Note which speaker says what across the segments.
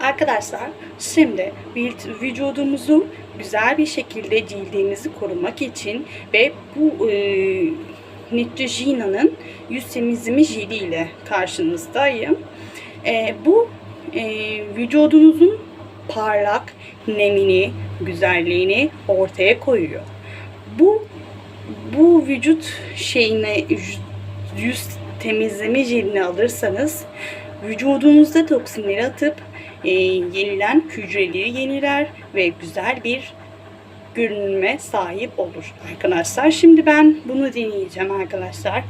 Speaker 1: Arkadaşlar şimdi vü- vücudumuzu güzel bir şekilde cildimizi korumak için ve bu e, Neutrogena'nın yüz temizleme jeli ile karşınızdayım. E, bu e, vücudunuzun parlak nemini, güzelliğini ortaya koyuyor. Bu bu vücut şeyine yüz temizleme jelini alırsanız vücudunuzda toksinleri atıp e, yenilen hücreleri yeniler ve güzel bir görünüme sahip olur arkadaşlar. Şimdi ben bunu deneyeceğim arkadaşlar.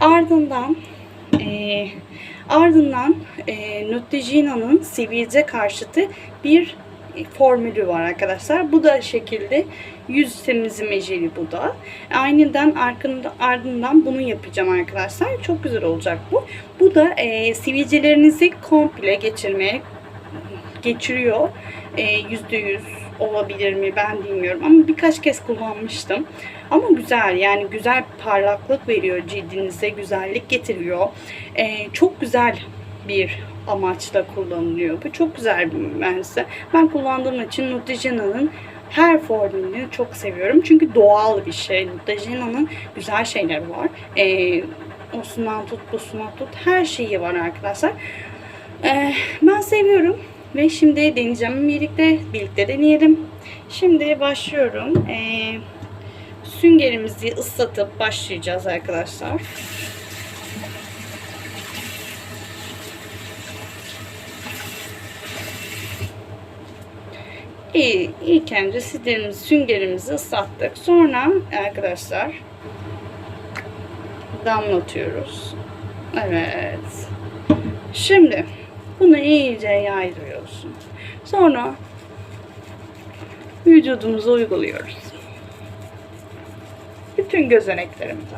Speaker 1: Ardından e, ardından e, Neutrogena'nın sivilce karşıtı bir formülü var arkadaşlar. Bu da şekilde yüz temizleme jeli bu da. Aynıdan arkında, ardından bunu yapacağım arkadaşlar. Çok güzel olacak bu. Bu da e, sivilcelerinizi komple geçirmeye geçiriyor. E, Yüzde yüz olabilir mi ben bilmiyorum ama birkaç kez kullanmıştım. Ama güzel yani güzel parlaklık veriyor cildinize güzellik getiriyor. E, çok güzel bir amaçla kullanılıyor. Bu çok güzel bir mühendisle. Ben kullandığım için Neutrogena'nın her formülünü çok seviyorum. Çünkü doğal bir şey. Neutrogena'nın güzel şeyleri var. E, osundan tut, busundan tut her şeyi var arkadaşlar. E, ben seviyorum. Ve şimdi deneyeceğim birlikte. Birlikte deneyelim. Şimdi başlıyorum. E, süngerimizi ıslatıp başlayacağız arkadaşlar. İyi, ilk önce siderimizi, süngerimizi ıslattık. Sonra arkadaşlar damlatıyoruz. Evet. Şimdi bunu iyice yaydırıyorsun. Sonra vücudumuza uyguluyoruz. Bütün gözeneklerimize.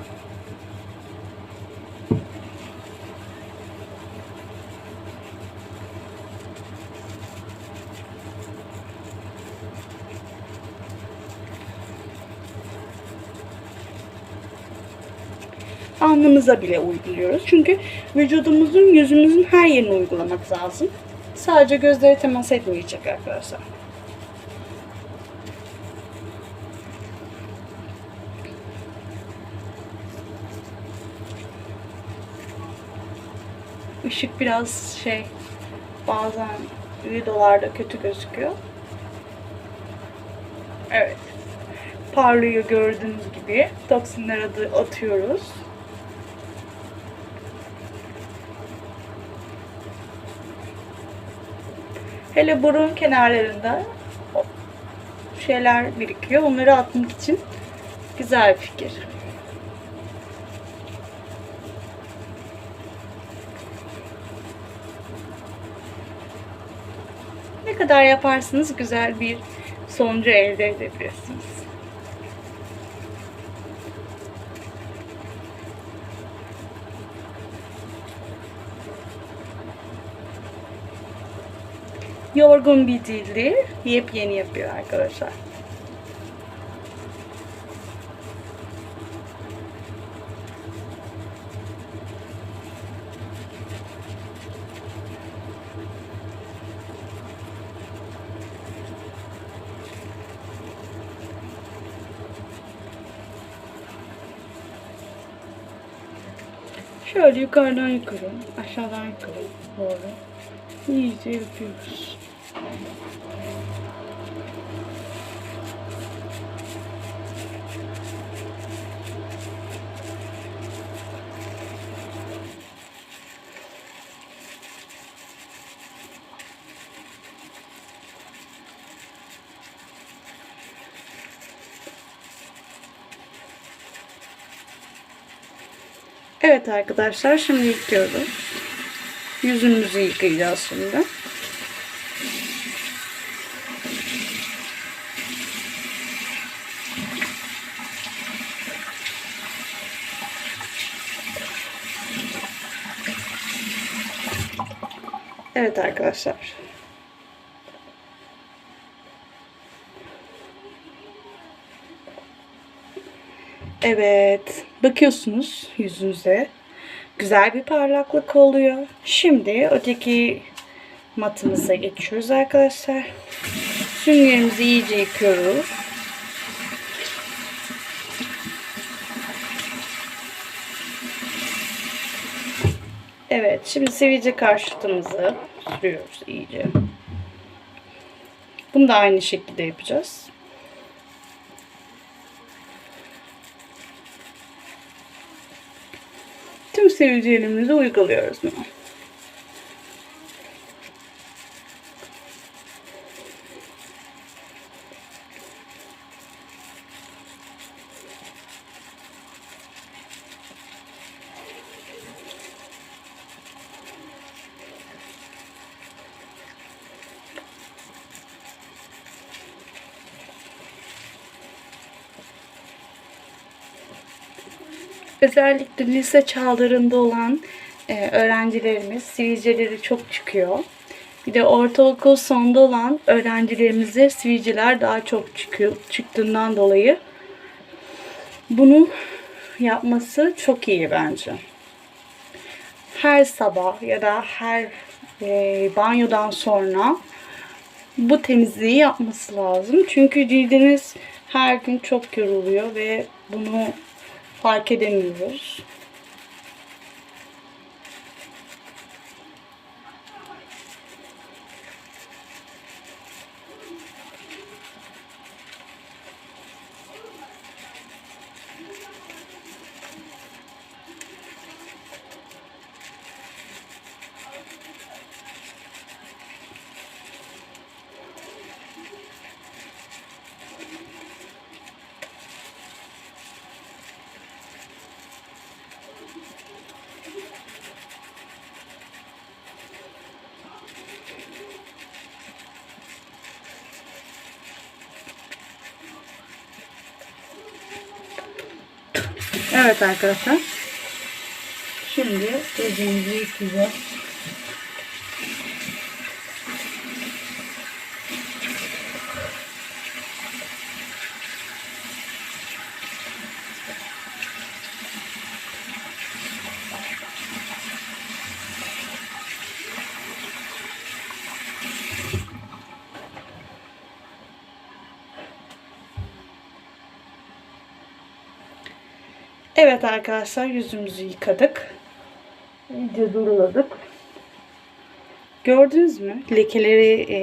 Speaker 1: Alnımıza bile uyguluyoruz. Çünkü vücudumuzun, yüzümüzün her yerine uygulamak lazım. Sadece gözlere temas etmeyecek arkadaşlar. Işık biraz şey bazen videolarda kötü gözüküyor. Evet. Parlıyor gördüğünüz gibi. Toksinler adı atıyoruz. Hele burun kenarlarında şeyler birikiyor. Onları atmak için güzel bir fikir. Ne kadar yaparsanız güzel bir sonucu elde edebilirsiniz. Yorgun bir cildi yepyeni yapıyor arkadaşlar. Şöyle yukarıdan yukarı, aşağıdan yukarı doğru iyice yapıyoruz. Evet arkadaşlar şimdi yıkıyoruz. Yüzümüzü yıkayacağız şimdi. Evet arkadaşlar. Evet. Bakıyorsunuz yüzünüze. Güzel bir parlaklık oluyor. Şimdi öteki matımıza geçiyoruz arkadaşlar. Süngerimizi iyice yıkıyoruz. Evet, şimdi sivilce karşıtımızı sürüyoruz iyice. Bunu da aynı şekilde yapacağız. Tüm sivilcelerimizi uyguluyoruz. Özellikle lise çağlarında olan e, öğrencilerimiz sivilceleri çok çıkıyor. Bir de ortaokul sonunda olan öğrencilerimizde sivilceler daha çok çıkıyor. Çıktığından dolayı bunu yapması çok iyi bence. Her sabah ya da her e, banyodan sonra bu temizliği yapması lazım. Çünkü cildiniz her gün çok yoruluyor ve bunu fark edemiyoruz. Evet arkadaşlar. Şimdi gözümüzü yıkayacağız. Evet arkadaşlar yüzümüzü yıkadık. İyice duruladık. Gördünüz mü? Lekeleri e,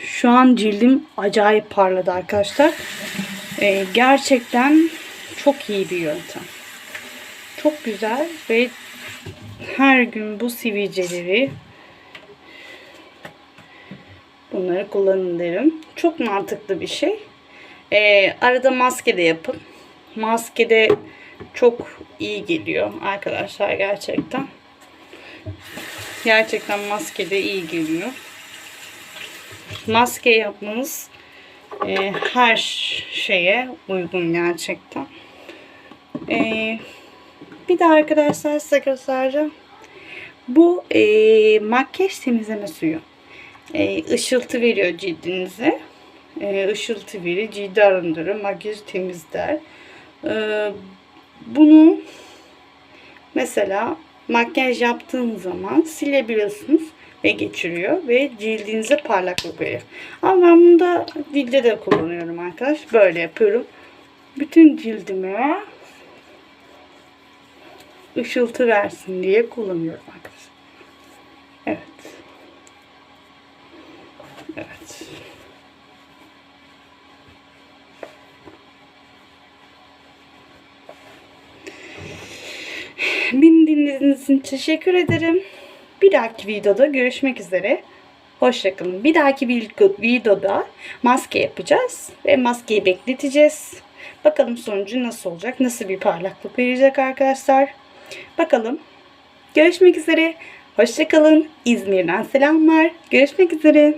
Speaker 1: şu an cildim acayip parladı arkadaşlar. E, gerçekten çok iyi bir yöntem. Çok güzel ve her gün bu sivilceleri bunları kullanın derim. Çok mantıklı bir şey. E, arada maske de yapın maske de çok iyi geliyor arkadaşlar gerçekten. Gerçekten maske de iyi geliyor. Maske yapmanız e, her şeye uygun gerçekten. E, bir de arkadaşlar size göstereceğim. Bu e, makyaj temizleme suyu. E, ışıltı veriyor cildinize. E, ışıltı verir, cildi arındırır, makyajı temizler. Ee, bunu mesela makyaj yaptığınız zaman silebiliyorsunuz ve geçiriyor ve cildinize parlaklık veriyor. Ama ben bunu da cilde de kullanıyorum arkadaş. Böyle yapıyorum. Bütün cildime ışıltı versin diye kullanıyorum arkadaşlar. İçin teşekkür ederim. Bir dahaki videoda görüşmek üzere. Hoşçakalın. Bir dahaki videoda maske yapacağız ve maskeyi bekleteceğiz. Bakalım sonucu nasıl olacak? Nasıl bir parlaklık verecek arkadaşlar? Bakalım. Görüşmek üzere. Hoşçakalın. İzmir'den selamlar. Görüşmek üzere.